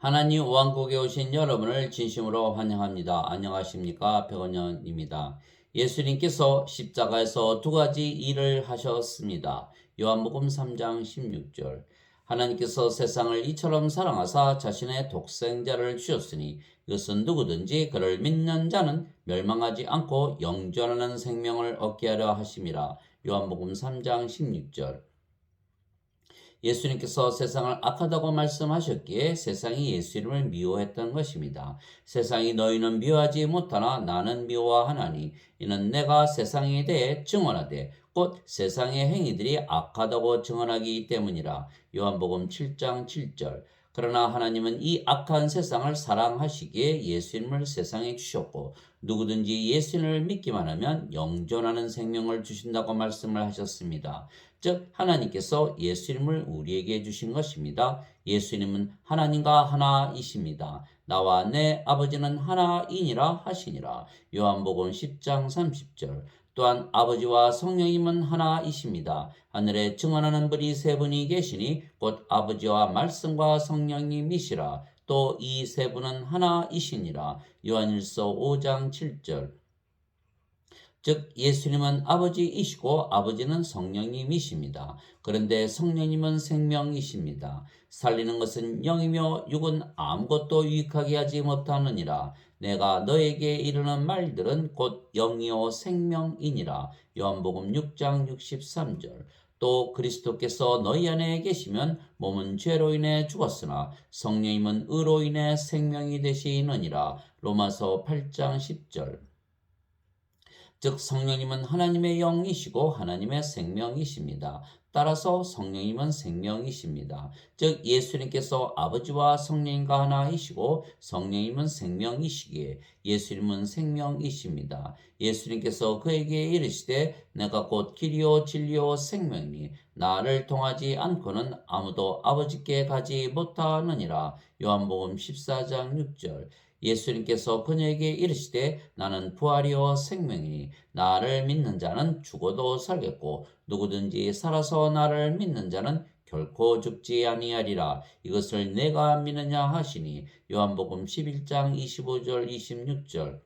하나님 왕국에 오신 여러분을 진심으로 환영합니다. 안녕하십니까? 백원현입니다. 예수님께서 십자가에서 두 가지 일을 하셨습니다. 요한복음 3장 16절. 하나님께서 세상을 이처럼 사랑하사 자신의 독생자를 주셨으니 이것은 누구든지 그를 믿는 자는 멸망하지 않고 영존하는 생명을 얻게 하려 하심이라. 요한복음 3장 16절. 예수님께서 세상을 악하다고 말씀하셨기에 세상이 예수 이름을 미워했던 것입니다. 세상이 너희는 미워하지 못하나 나는 미워하나니 이는 내가 세상에 대해 증언하되 곧 세상의 행위들이 악하다고 증언하기 때문이라. 요한복음 7장 7절. 그러나 하나님은 이 악한 세상을 사랑하시기에 예수님을 세상에 주셨고 누구든지 예수님을 믿기만 하면 영존하는 생명을 주신다고 말씀을 하셨습니다. 즉 하나님께서 예수님을 우리에게 주신 것입니다. 예수님은 하나님과 하나이십니다. 나와 내 아버지는 하나이니라 하시니라. 요한복음 10장 30절. 또한 아버지와 성령님은 하나이십니다. 하늘에 증언하는 분이 세 분이 계시니 곧 아버지와 말씀과 성령님이시라. 또 이 세 분은 하나이시니라. 요한일서 5장 7절. 즉 예수님은 아버지이시고 아버지는 성령님이십니다. 그런데 성령님은 생명이십니다. 살리는 것은 영이며 육은 아무것도 유익하게 하지 못하느니라. 내가 너에게 이르는 말들은 곧 영이요 생명이니라. 요한복음 6장 63절. 또 그리스도께서 너희 안에 계시면 몸은 죄로 인해 죽었으나 성령님은 의로 인해 생명이 되시느니라. 로마서 8장 10절. 즉 성령님은 하나님의 영이시고 하나님의 생명이십니다. 따라서 성령님은 생명이십니다. 즉 예수님께서 아버지와 성령님과 하나이시고 성령님은 생명이시기에 예수님은 생명이십니다. 예수님께서 그에게 이르시되 내가 곧 길이요 진리요 생명이니 나를 통하지 않고는 아무도 아버지께 가지 못하느니라. 요한복음 14장 6절. 예수님께서 그녀에게 이르시되 나는 부활이요 생명이니 나를 믿는 자는 죽어도 살겠고 누구든지 살아서 나를 믿는 자는 결코 죽지 아니하리라. 이것을 내가 믿느냐 하시니 요한복음 11장 25절 26절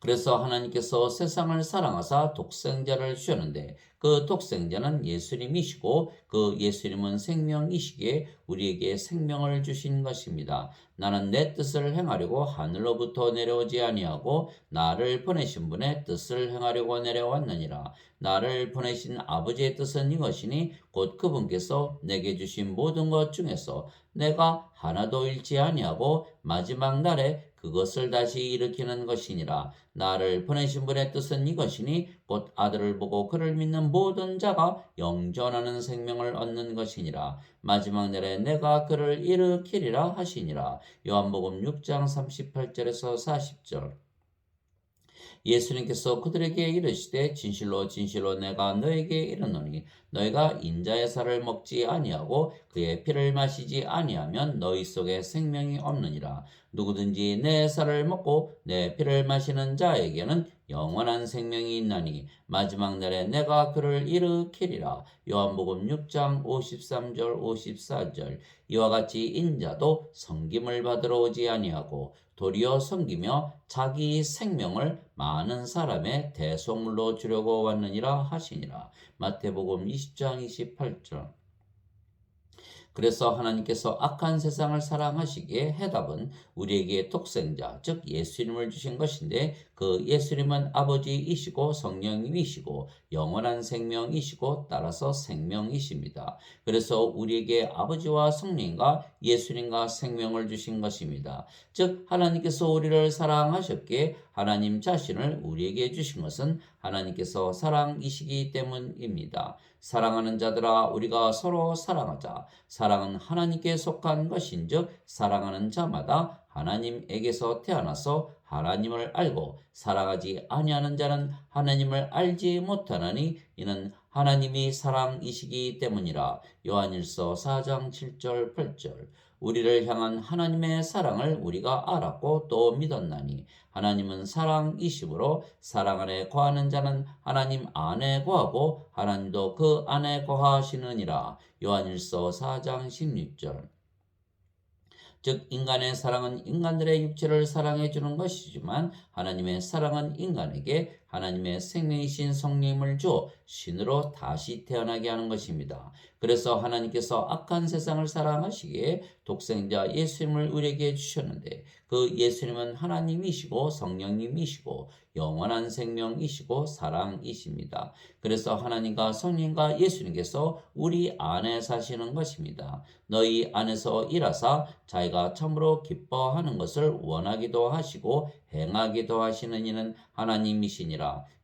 그래서 하나님께서 세상을 사랑하사 독생자를 주셨는데 그 독생자는 예수님이시고 그 예수님은 생명이시기에 우리에게 생명을 주신 것입니다. 나는 내 뜻을 행하려고 하늘로부터 내려오지 아니하고 나를 보내신 분의 뜻을 행하려고 내려왔느니라. 나를 보내신 아버지의 뜻은 이것이니 곧 그분께서 내게 주신 모든 것 중에서 내가 하나도 잃지 아니하고 마지막 날에 그것을 다시 일으키는 것이니라. 나를 보내신 분의 뜻은 이것이니 곧 아들을 보고 그를 믿는 모든 자가 영전하는 생명을 얻는 것이니라. 마지막 날에 내가 그를 일으키리라 하시니라. 요한복음 6장 38절에서 40절. 예수님께서 그들에게 이르시되 진실로 진실로 내가 너에게 이르노니 너희가 인자의 살을 먹지 아니하고 그의 피를 마시지 아니하면 너희 속에 생명이 없느니라. 누구든지 내 살을 먹고 내 피를 마시는 자에게는 영원한 생명이 있나니 마지막 날에 내가 그를 일으키리라 요한복음 6장 53절 54절 이와 같이 인자도 성김을 받으러 오지 아니하고 도리어 섬기며 자기 생명을 많은 사람의 대속물로 주려고 왔느니라 하시니라. 마태복음 20장 28절. 그래서 하나님께서 악한 세상을 사랑하시기에 해답은 우리에게 독생자, 즉 예수님을 주신 것인데 그 예수님은 아버지이시고 성령이시고 영원한 생명이시고 따라서 생명이십니다. 그래서 우리에게 아버지와 성령과 예수님과 생명을 주신 것입니다. 즉 하나님께서 우리를 사랑하셨기에 하나님 자신을 우리에게 주신 것은 하나님께서 사랑이시기 때문입니다. 사랑하는 자들아 우리가 서로 사랑하자. 사랑은 하나님께 속한 것인즉 사랑하는 자마다 하나님에게서 태어나서 하나님을 알고 사랑하지 아니하는 자는 하나님을 알지 못하나니 이는 하나님이 사랑이시기 때문이라. 요한일서 4장 7절 8절. 우리를 향한 하나님의 사랑을 우리가 알았고 또 믿었나니 하나님은 사랑이시므로 사랑 안에 거하는 자는 하나님 안에 거하고 하나님도 그 안에 거하시느니라. 요한일서 4장 16절. 즉 인간의 사랑은 인간들의 육체를 사랑해 주는 것이지만 하나님의 사랑은 인간에게 하나님의 생명이신 성령을 주어 신으로 다시 태어나게 하는 것입니다. 그래서 하나님께서 악한 세상을 사랑하시기에 독생자 예수님을 우리에게 주셨는데 그 예수님은 하나님이시고 성령님이시고 영원한 생명이시고 사랑이십니다. 그래서 하나님과 성령과 예수님께서 우리 안에 사시는 것입니다. 너희 안에서 일하사 자기가 참으로 기뻐하는 것을 원하기도 하시고 행하기도 하시는 이는 하나님이시니라.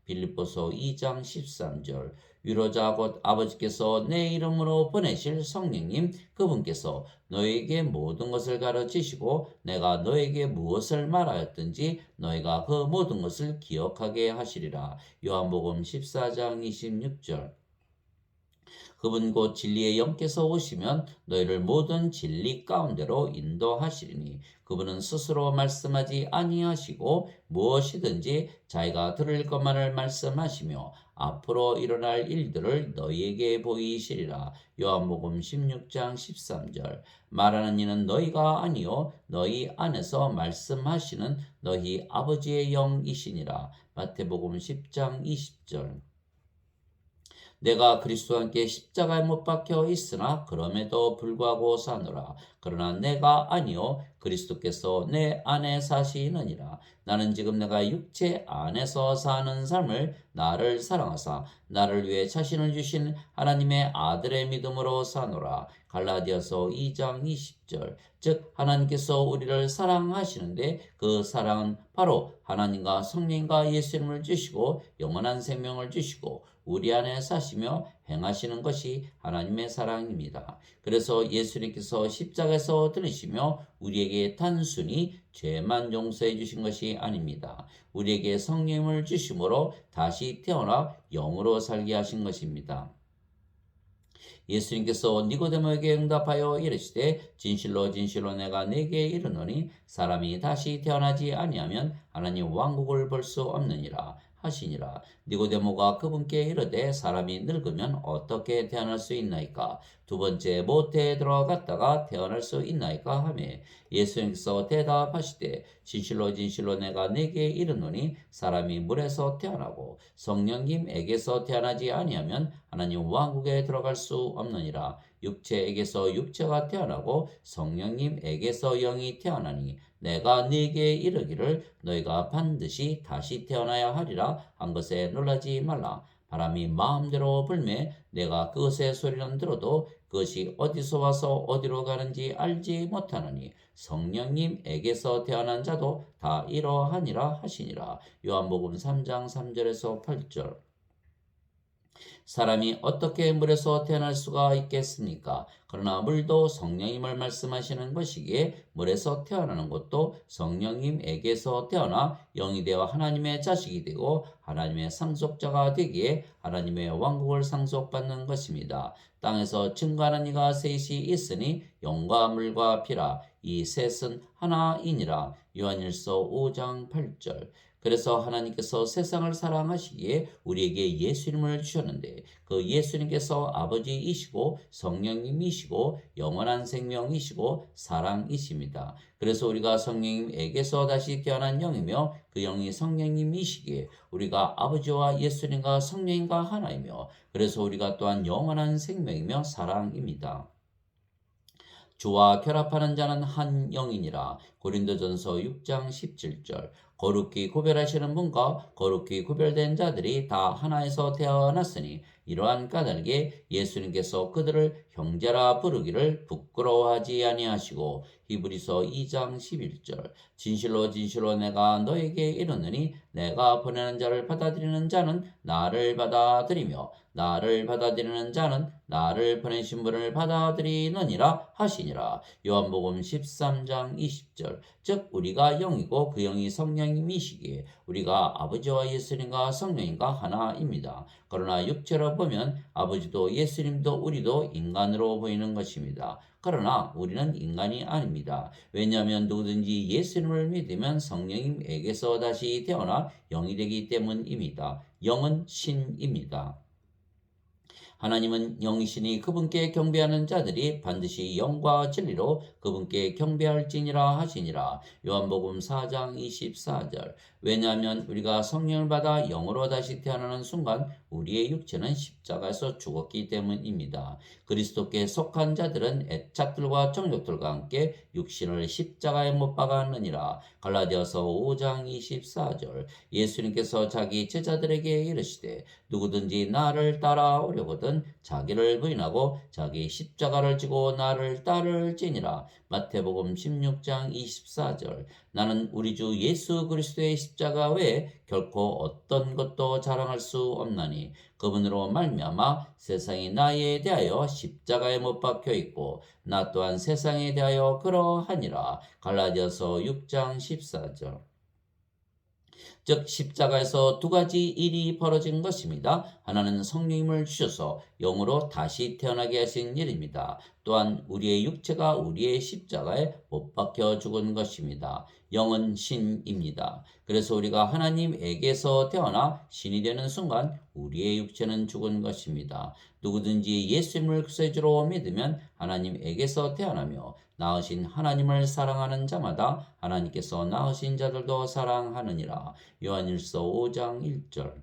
빌립보서 2장 13절 위로자 곧 아버지께서 내 이름으로 보내실 성령님 그분께서 너에게 모든 것을 가르치시고 내가 너에게 무엇을 말하였든지 너희가 그 모든 것을 기억하게 하시리라. 요한복음 14장 26절 그분 곧 진리의 영께서 오시면 너희를 모든 진리 가운데로 인도하시리니 그분은 스스로 말씀하지 아니하시고 무엇이든지 자기가 들을 것만을 말씀하시며 앞으로 일어날 일들을 너희에게 보이시리라. 요한복음 16장 13절 말하는 이는 너희가 아니요 너희 안에서 말씀하시는 너희 아버지의 영이시니라. 마태복음 10장 20절 내가 그리스도와 함께 십자가에 못 박혀 있으나 그럼에도 불구하고 사노라. 그러나 내가 아니요 그리스도께서 내 안에 사시느니라. 나는 지금 내가 육체 안에서 사는 삶을 나를 사랑하사 나를 위해 자신을 주신 하나님의 아들의 믿음으로 사노라. 갈라디아서 2장 20절. 즉 하나님께서 우리를 사랑하시는데 그 사랑은 바로 하나님과 성령과 예수님을 주시고 영원한 생명을 주시고 우리 안에 사시며 행하시는 것이 하나님의 사랑입니다. 그래서 예수님께서 십자가에서 들으시며 우리에게 단순히 죄만 용서해 주신 것이 아닙니다. 우리에게 성령을 주심으로 다시 태어나 영으로 살게 하신 것입니다. 예수님께서 니고데모에게 응답하여 이르시되 진실로 진실로 내가 네게 이르노니 사람이 다시 태어나지 아니하면 하나님 왕국을 볼 수 없느니라 하시니라. 니고데모가 그분께 이르되 사람이 늙으면 어떻게 태어날 수 있나이까? 두 번째 모태에 들어갔다가 태어날 수 있나이까? 하며 예수님께서 대답하시되 진실로 진실로 내가 네게 이르노니 사람이 물에서 태어나고 성령님에게서 태어나지 아니하면 하나님 왕국에 들어갈 수 없느니라. 육체에게서 육체가 태어나고 성령님에게서 영이 태어나니 내가 네게 이르기를 너희가 반드시 다시 태어나야 하리라 한 것에 놀라지 말라. 바람이 마음대로 불매 내가 그것의 소리는 들어도 그것이 어디서 와서 어디로 가는지 알지 못하느니 성령님에게서 태어난 자도 다 이러하니라 하시니라. 요한복음 3장 3절에서 8절 사람이 어떻게 물에서 태어날 수가 있겠습니까? 그러나 물도 성령님을 말씀하시는 것이기에 물에서 태어나는 것도 성령님에게서 태어나 영이 되어 하나님의 자식이 되고 하나님의 상속자가 되기에 하나님의 왕국을 상속받는 것입니다. 땅에서 증거하는 이가 셋이 있으니 영과 물과 피라 이 셋은 하나이니라 요한일서 5장 8절 그래서 하나님께서 세상을 사랑하시기에 우리에게 예수님을 주셨는데 그 예수님께서 아버지이시고 성령님이시고 영원한 생명이시고 사랑이십니다. 그래서 우리가 성령님에게서 다시 태어난 영이며 그 영이 성령님이시기에 우리가 아버지와 예수님과 성령님과 하나이며 그래서 우리가 또한 영원한 생명이며 사랑입니다. 주와 결합하는 자는 한 영이니라. 고린도전서 6장 17절. 거룩히 구별하시는 분과 거룩히 구별된 자들이 다 하나에서 태어났으니 이러한 까닭에 예수님께서 그들을 형제라 부르기를 부끄러워하지 아니하시고 히브리서 2장 11절 진실로 진실로 내가 너에게 이르느니 내가 보내는 자를 받아들이는 자는 나를 받아들이며 나를 받아들이는 자는 나를 보내신 분을 받아들이느니라 하시니라. 요한복음 13장 20절 즉 우리가 영이고 그 영이 성령님이시기에 우리가 아버지와 예수님과 성령님과 하나입니다. 그러나 육체로 보면 아버지도 예수님도 우리도 인간으로 보이는 것입니다 그러나 우리는 인간이 아닙니다. 왜냐하면 누구든지 예수님을 믿으면 성령님에게서 다시 태어나 영이 되기 때문입니다. 영은 신입니다. 하나님은 영이시니 그분께 경배하는 자들이 반드시 영과 진리로 그분께 경배할지니라 하시니라. 요한복음 4장 24절. 왜냐하면 우리가 성령을 받아 영으로 다시 태어나는 순간 우리의 육체는 십자가에서 죽었기 때문입니다. 그리스도께 속한 자들은 애착들과 정욕들과 함께 육신을 십자가에 못 박았느니라. 갈라디아서 5장 24절. 예수님께서 자기 제자들에게 이르시되 누구든지 나를 따라오려거든 자기를 부인하고 자기 십자가를 지고 나를 따를지니라. 마태복음 16장 24절. 나는 우리 주 예수 그리스도의 십자가 외에 결코 어떤 것도 자랑할 수 없나니 그분으로 말미암아 세상이 나에 대하여 십자가에 못 박혀 있고 나 또한 세상에 대하여 그러하니라. 갈라디아서 6장 14절. 즉 십자가에서 두 가지 일이 벌어진 것입니다. 하나는 성령님을 주셔서 영으로 다시 태어나게 하신 일입니다. 또한 우리의 육체가 우리의 십자가에 못 박혀 죽은 것입니다. 영은 신입니다. 그래서 우리가 하나님에게서 태어나 신이 되는 순간 우리의 육체는 죽은 것입니다. 누구든지 예수님을 구세주로 믿으면 하나님에게서 태어나며 낳으신 하나님을 사랑하는 자마다 하나님께서 낳으신 자들도 사랑하느니라. 요한일서 5장 1절.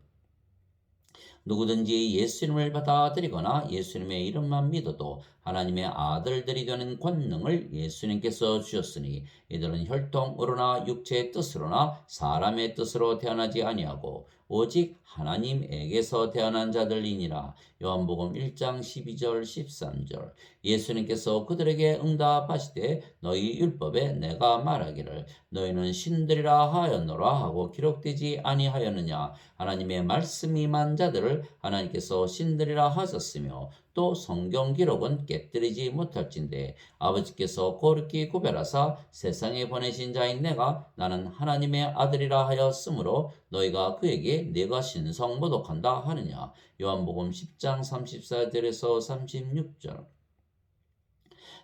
누구든지 예수님을 받아들이거나 예수님의 이름만 믿어도 하나님의 아들들이 되는 권능을 예수님께서 주셨으니 이들은 혈통으로나 육체의 뜻으로나 사람의 뜻으로 태어나지 아니하고 오직 하나님에게서 태어난 자들이니라. 요한복음 1장 12절 13절. 예수님께서 그들에게 응답하시되 너희 율법에 내가 말하기를 너희는 신들이라 하였노라 하고 기록되지 아니하였느냐 하나님의 말씀이 만 자들을 하나님께서 신들이라 하셨으며 또 성경 기록은 깨뜨리지 못할진대 아버지께서 거룩히 구별하사 세상에 보내신 자인 내가 나는 하나님의 아들이라 하였으므로 너희가 그에게 내가 신성 모독한다 하느냐? 요한복음 10장 34절에서 36절.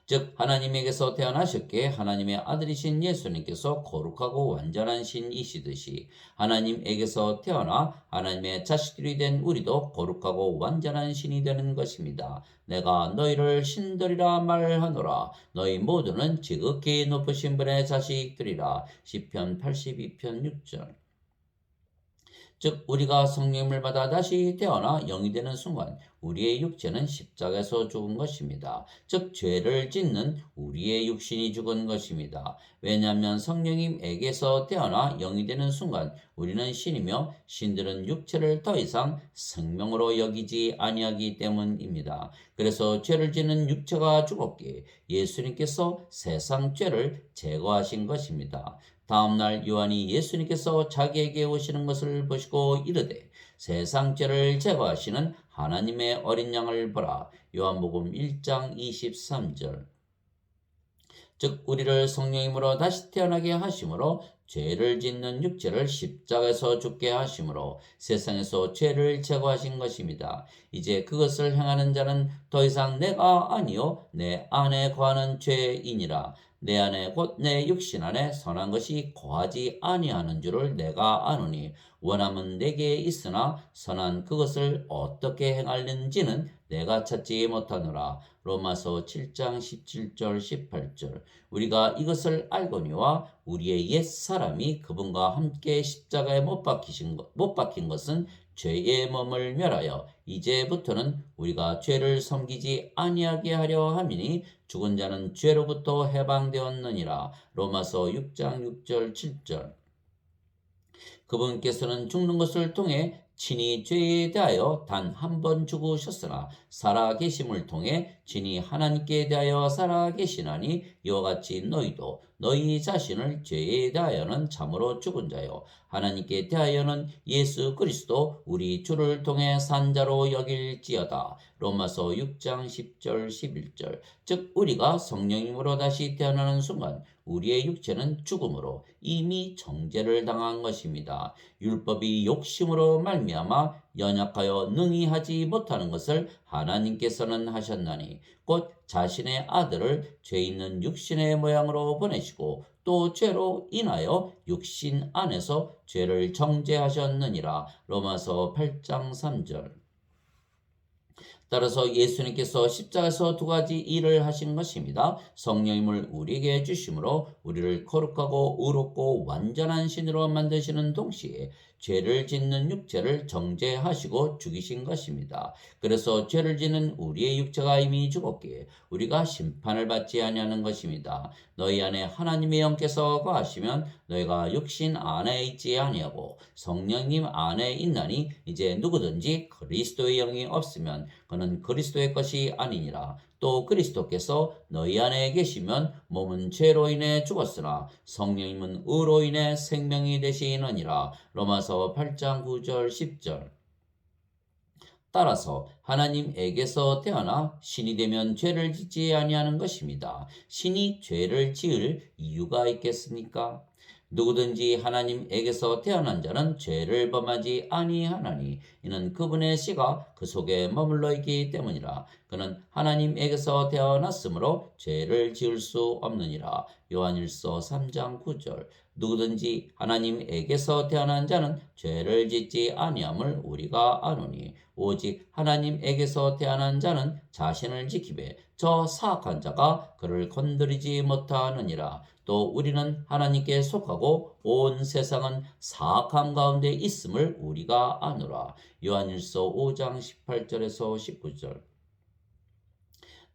즉 하나님에게서 태어나셨기에 하나님의 아들이신 예수님께서 거룩하고 완전한 신이시듯이 하나님에게서 태어나 하나님의 자식들이 된 우리도 거룩하고 완전한 신이 되는 것입니다. 내가 너희를 신들이라 말하노라. 너희 모두는 지극히 높으신 분의 자식들이라. 시편 82편 6절 즉 우리가 성령을 받아 다시 태어나 영이 되는 순간 우리의 육체는 십자가에서 죽은 것입니다. 즉 죄를 짓는 우리의 육신이 죽은 것입니다. 왜냐하면 성령님에게서 태어나 영이 되는 순간 우리는 신이며 신들은 육체를 더 이상 생명으로 여기지 아니하기 때문입니다. 그래서 죄를 짓는 육체가 죽었기에 예수님께서 세상 죄를 제거하신 것입니다. 다음날 요한이 예수님께서 자기에게 오시는 것을 보시고 이르되 세상 죄를 제거하시는 하나님의 어린 양을 보라. 요한복음 1장 23절. 즉 우리를 성령님으로 다시 태어나게 하심으로 죄를 짓는 육체를 십자가에서 죽게 하심으로 세상에서 죄를 제거하신 것입니다. 이제 그것을 행하는 자는 더 이상 내가 아니요 내 안에 거하는 죄이니라. 내 안에 곧 내 육신 안에 선한 것이 거하지 아니하는 줄을 내가 아노니 원함은 내게 있으나 선한 그것을 어떻게 행하는지는 내가 찾지 못하노라. 로마서 7장 17절 18절 우리가 이것을 알거니와 우리의 옛 사람이 그분과 함께 십자가에 못 박히신 것, 못 박힌 것은 죄의 몸을 멸하여 이제부터는 우리가 죄를 섬기지 아니하게 하려 함이니 죽은 자는 죄로부터 해방되었느니라. 로마서 6장 6절 7절. 그분께서는 죽는 것을 통해 친히 죄에 대하여 단 한 번 죽으셨으나 살아 계심을 통해 친히 하나님께 대하여 살아 계시나니 이와 같이 너희도 너희 자신을 죄에 대하여는 참으로 죽은 자요 하나님께 대하여는 예수 그리스도 우리 주를 통해 산 자로 여길지어다. 로마서 6장 10절 11절 즉 우리가 성령님으로 다시 태어나는 순간 우리의 육체는 죽음으로 이미 정죄를 당한 것입니다. 율법이 욕심으로 말미암아 연약하여 능히 하지 못하는 것을 하나님께서는 하셨나니 곧 자신의 아들을 죄 있는 육신의 모양으로 보내시고 또 죄로 인하여 육신 안에서 죄를 정죄하셨느니라. 로마서 8장 3절. 따라서 예수님께서 십자가에서 두 가지 일을 하신 것입니다. 성령님을 우리에게 주심으로 우리를 거룩하고 의롭고 완전한 신으로 만드시는 동시에 죄를 짓는 육체를 정죄하시고 죽이신 것입니다. 그래서 죄를 짓는 우리의 육체가 이미 죽었기에 우리가 심판을 받지 아니하는 것입니다. 너희 안에 하나님의 영께서 거하시면 너희가 육신 안에 있지 아니하고 성령님 안에 있나니 이제 누구든지 그리스도의 영이 없으면 그는 그리스도의 것이 아니니라. 또 그리스도께서 너희 안에 계시면 몸은 죄로 인해 죽었으나 성령님은 의로 인해 생명이 되시느니라. 로마서 8장 9절 10절. 따라서 하나님에게서 태어나 신이 되면 죄를 짓지 아니하는 것입니다. 신이 죄를 지을 이유가 있겠습니까? 누구든지 하나님에게서 태어난 자는 죄를 범하지 아니하나니 이는 그분의 씨가 그 속에 머물러 있기 때문이라. 그는 하나님에게서 태어났으므로 죄를 지을 수 없느니라. 요한일서 3장 9절 누구든지 하나님에게서 태어난 자는 죄를 짓지 아니함을 우리가 아노니 오직 하나님에게서 태어난 자는 자신을 지키되 저 사악한 자가 그를 건드리지 못하느니라 또 우리는 하나님께 속하고 온 세상은 사악함 가운데 있음을 우리가 아노라. 요한일서 5장 18절에서 19절.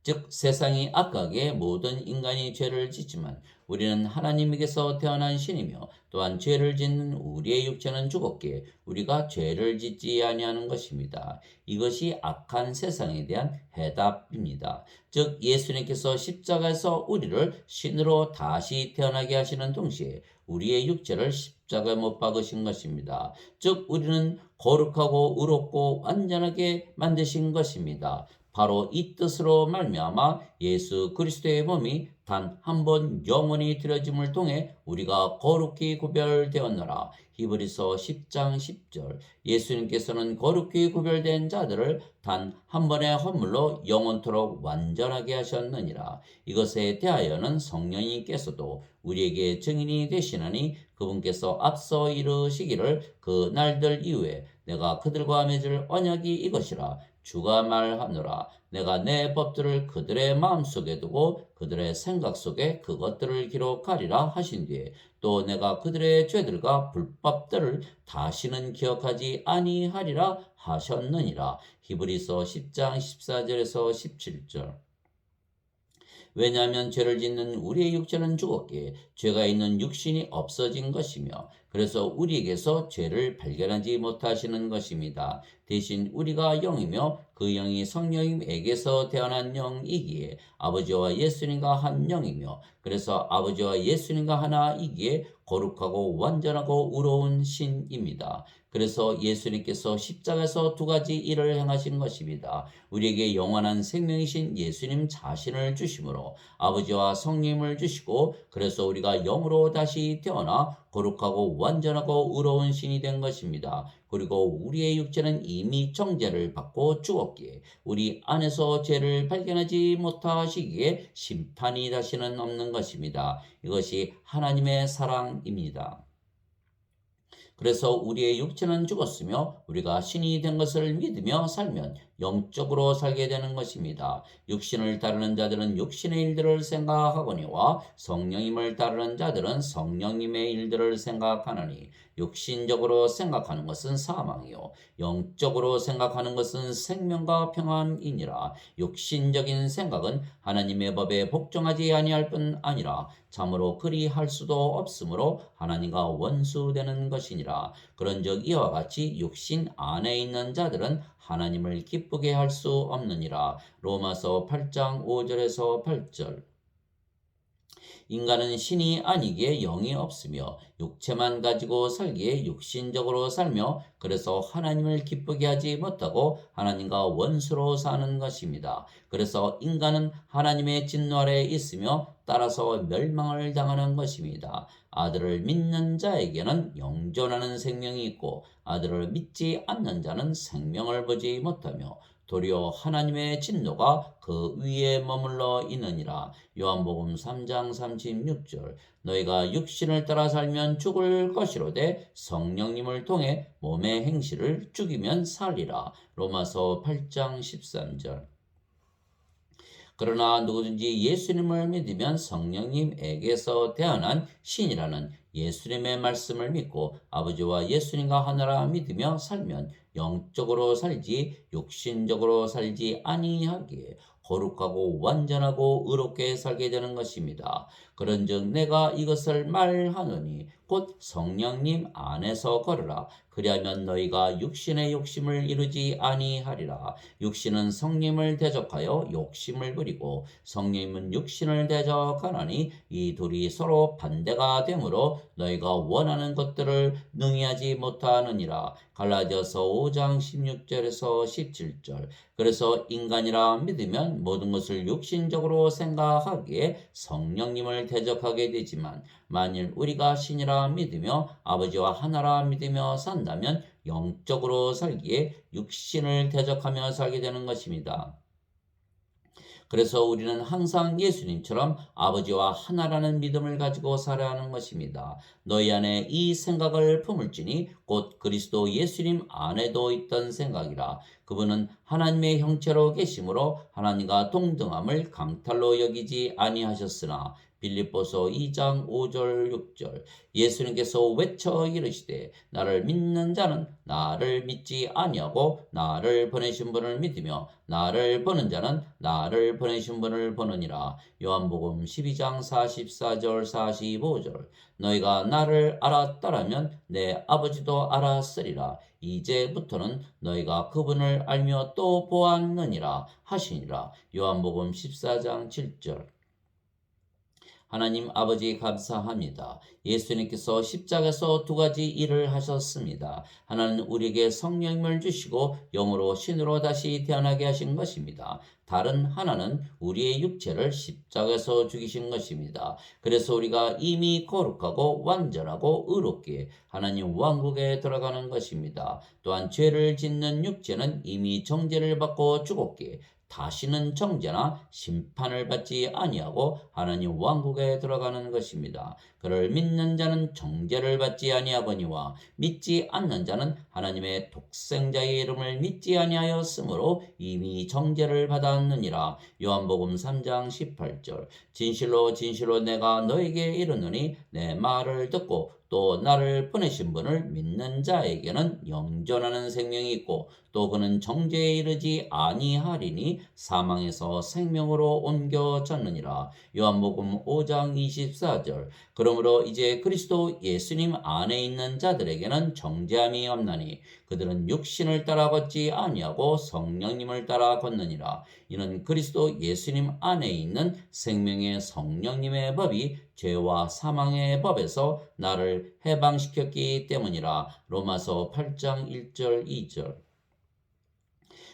즉 세상이 악하게 모든 인간이 죄를 짓지만 우리는 하나님에게서 태어난 신이며 또한 죄를 짓는 우리의 육체는 죽었기에 우리가 죄를 짓지 아니하는 것입니다. 이것이 악한 세상에 대한 해답입니다. 즉 예수님께서 십자가에서 우리를 신으로 다시 태어나게 하시는 동시에 우리의 육체를 십자가에 못 박으신 것입니다. 즉 우리는 거룩하고 의롭고 완전하게 만드신 것입니다. 바로 이 뜻으로 말미암아 예수 그리스도의 몸이 단 한 번 영원히 드려짐을 통해 우리가 거룩히 구별되었노라. 히브리서 10장 10절. 예수님께서는 거룩히 구별된 자들을 단 한 번의 헌물로 영원토록 완전하게 하셨느니라. 이것에 대하여는 성령님께서도 우리에게 증인이 되시나니 그분께서 앞서 이르시기를 그 날들 이후에 내가 그들과 맺을 언약이 이것이라 주가 말하노라 내가 내 법들을 그들의 마음속에 두고 그들의 생각 속에 그것들을 기록하리라 하신 뒤에 또 내가 그들의 죄들과 불법들을 다시는 기억하지 아니하리라 하셨느니라 히브리서 10장 14절에서 17절 왜냐하면 죄를 짓는 우리의 육체는 죽었기에 죄가 있는 육신이 없어진 것이며 그래서 우리에게서 죄를 발견하지 못하시는 것입니다. 대신 우리가 영이며 그 영이 성령님에게서 태어난 영이기에 아버지와 예수님과 한 영이며 그래서 아버지와 예수님과 하나이기에 거룩하고 완전하고 의로운 신입니다. 그래서 예수님께서 십자가에서 두 가지 일을 행하신 것입니다. 우리에게 영원한 생명이신 예수님 자신을 주심으로 아버지와 성령을 주시고 그래서 우리가 영으로 다시 태어나 거룩하고 완전하고 의로운 신이 된 것입니다. 그리고 우리의 육체는 이미 정죄를 받고 죽었기에 우리 안에서 죄를 발견하지 못하시기에 심판이 다시는 없는 것입니다. 이것이 하나님의 사랑입니다. 그래서 우리의 육체는 죽었으며 우리가 신이 된 것을 믿으며 살면 영적으로 살게 되는 것입니다. 육신을 따르는 자들은 육신의 일들을 생각하거니와 성령님을 따르는 자들은 성령님의 일들을 생각하느니 육신적으로 생각하는 것은 사망이요 영적으로 생각하는 것은 생명과 평안이니라 육신적인 생각은 하나님의 법에 복종하지 아니할 뿐 아니라 참으로 그리할 수도 없으므로 하나님과 원수되는 것이니라 그런즉 이와 같이 육신 안에 있는 자들은 하나님을 기쁘게 할 수 없느니라. 로마서 8장 5절에서 8절. 인간은 신이 아니기에 영이 없으며 육체만 가지고 살기에 육신적으로 살며 그래서 하나님을 기쁘게 하지 못하고 하나님과 원수로 사는 것입니다. 그래서 인간은 하나님의 진노 아래 있으며 따라서 멸망을 당하는 것입니다. 아들을 믿는 자에게는 영존하는 생명이 있고 아들을 믿지 않는 자는 생명을 보지 못하며 도리어 하나님의 진노가 그 위에 머물러 있느니라. 요한복음 3장 36절. 너희가 육신을 따라 살면 죽을 것이로되 성령님을 통해 몸의 행실을 죽이면 살리라. 로마서 8장 13절. 그러나 누구든지 예수님을 믿으면 성령님에게서 태어난 신이라는 예수님의 말씀을 믿고 아버지와 예수님과 하나라 믿으며 살면 영적으로 살지 육신적으로 살지 아니하기에 거룩하고 완전하고 의롭게 살게 되는 것입니다. 그런즉 내가 이것을 말하노니 곧 성령님 안에서 걸으라. 그리하면 너희가 육신의 욕심을 이루지 아니하리라. 육신은 성령을 대적하여 욕심을 부리고 성령은 육신을 대적하나니 이 둘이 서로 반대가 되므로 너희가 원하는 것들을 능히하지 못하느니라. 갈라디아서 5장 16절에서 17절. 그래서 인간이라 믿으면 모든 것을 육신적으로 생각하기에 성령님을 대적하게 되지만 만일 우리가 신이라 믿으며 아버지와 하나라 믿으며 산다면 영적으로 살기에 육신을 대적하며 살게 되는 것입니다. 그래서 우리는 항상 예수님처럼 아버지와 하나라는 믿음을 가지고 살아야 하는 것입니다. 너희 안에 이 생각을 품을지니 곧 그리스도 예수님 안에도 있던 생각이라. 그분은 하나님의 형체로 계심으로 하나님과 동등함을 강탈로 여기지 아니하셨으나 빌립보서 2장 5절 6절 예수님께서 외쳐 이르시되 나를 믿는 자는 나를 믿지 아니하고 나를 보내신 분을 믿으며 나를 보는 자는 나를 보내신 분을 보느니라. 요한복음 12장 44절 45절 너희가 나를 알았다라면 내 아버지도 알았으리라. 이제부터는 너희가 그분을 알며 또 보았느니라 하시니라. 요한복음 14장 7절 하나님 아버지 감사합니다. 예수님께서 십자가에서 두 가지 일을 하셨습니다. 하나는 우리에게 성령을 주시고 영으로 신으로 다시 태어나게 하신 것입니다. 다른 하나는 우리의 육체를 십자가에서 죽이신 것입니다. 그래서 우리가 이미 거룩하고 완전하고 의롭게 하나님 왕국에 들어가는 것입니다. 또한 죄를 짓는 육체는 이미 정죄를 받고 죽었기에 다시는 정죄나 심판을 받지 아니하고 하나님 왕국에 들어가는 것입니다. 그를 믿는 자는 정죄를 받지 아니하거니와 믿지 않는 자는 하나님의 독생자의 이름을 믿지 아니하였으므로 이미 정죄를 받았느니라. 요한복음 3장 18절. 진실로 진실로 내가 너에게 이르노니 내 말을 듣고 또 나를 보내신 분을 믿는 자에게는 영존하는 생명이 있고 또 그는 정죄에 이르지 아니하리니 사망에서 생명으로 옮겨졌느니라. 요한복음 5장 24절. 그러므로 이제 그리스도 예수님 안에 있는 자들에게는 정죄함이 없나니 그들은 육신을 따라 걷지 아니하고 성령님을 따라 걷느니라. 이는 그리스도 예수님 안에 있는 생명의 성령님의 법이 죄와 사망의 법에서 나를 해방시켰기 때문이라. 로마서 8장 1절 2절.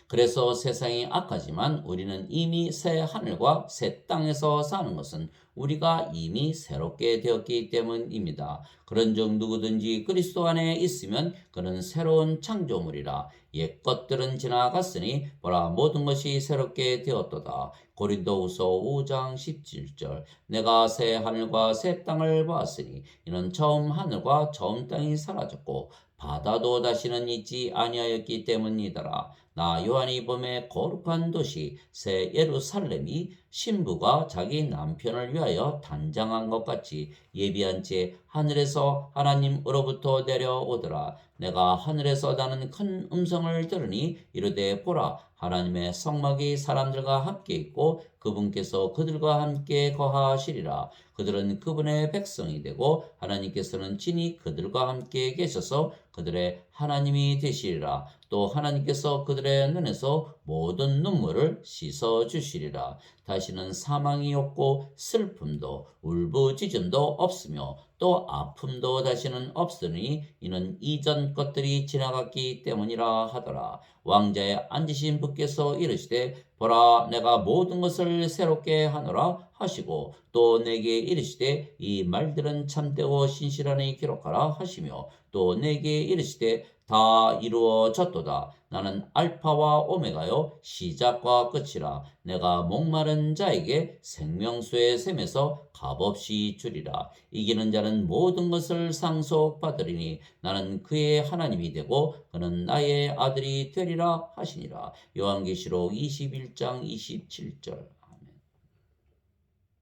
그래서 세상이 악하지만 우리는 이미 새 하늘과 새 땅에서 사는 것은 우리가 이미 새롭게 되었기 때문입니다. 그런즉 누구든지 그리스도 안에 있으면 그는 새로운 창조물이라 옛 것들은 지나갔으니 보라 모든 것이 새롭게 되었도다. 고린도후서 5장 17절 내가 새 하늘과 새 땅을 보았으니 이는 처음 하늘과 처음 땅이 사라졌고 바다도 다시는 있지 아니하였기 때문이더라. 나 요한이 봄에 거룩한 도시 새 예루살렘이 신부가 자기 남편을 위하여 단장한 것 같이 예비한 채 하늘에서 하나님으로부터 내려오더라. 내가 하늘에서 나는 큰 음성을 들으니 이르되 보라 하나님의 성막이 사람들과 함께 있고 그분께서 그들과 함께 거하시리라. 그들은 그분의 백성이 되고 하나님께서는 친히 그들과 함께 계셔서 그들의 하나님이 되시리라. 또 하나님께서 그들의 눈에서 모든 눈물을 씻어 주시리라. 다시는 사망이 없고 슬픔도 울부짖음도 없으며 또 아픔도 다시는 없으니 이는 이전 것들이 지나갔기 때문이라 하더라. 왕자에 앉으신 분께서 이르시되 보라 내가 모든 것을 새롭게 하노라 하시고 또 내게 이르시되 이 말들은 참되고 신실하니 기록하라 하시며 또 내게 이르시되 다 이루어졌도다. 나는 알파와 오메가요 시작과 끝이라. 내가 목마른 자에게 생명수의 샘에서 값없이 주리라. 이기는 자는 모든 것을 상속받으리니 나는 그의 하나님이 되고 그는 나의 아들이 되리라 하시니라. 요한계시록 21장 27절.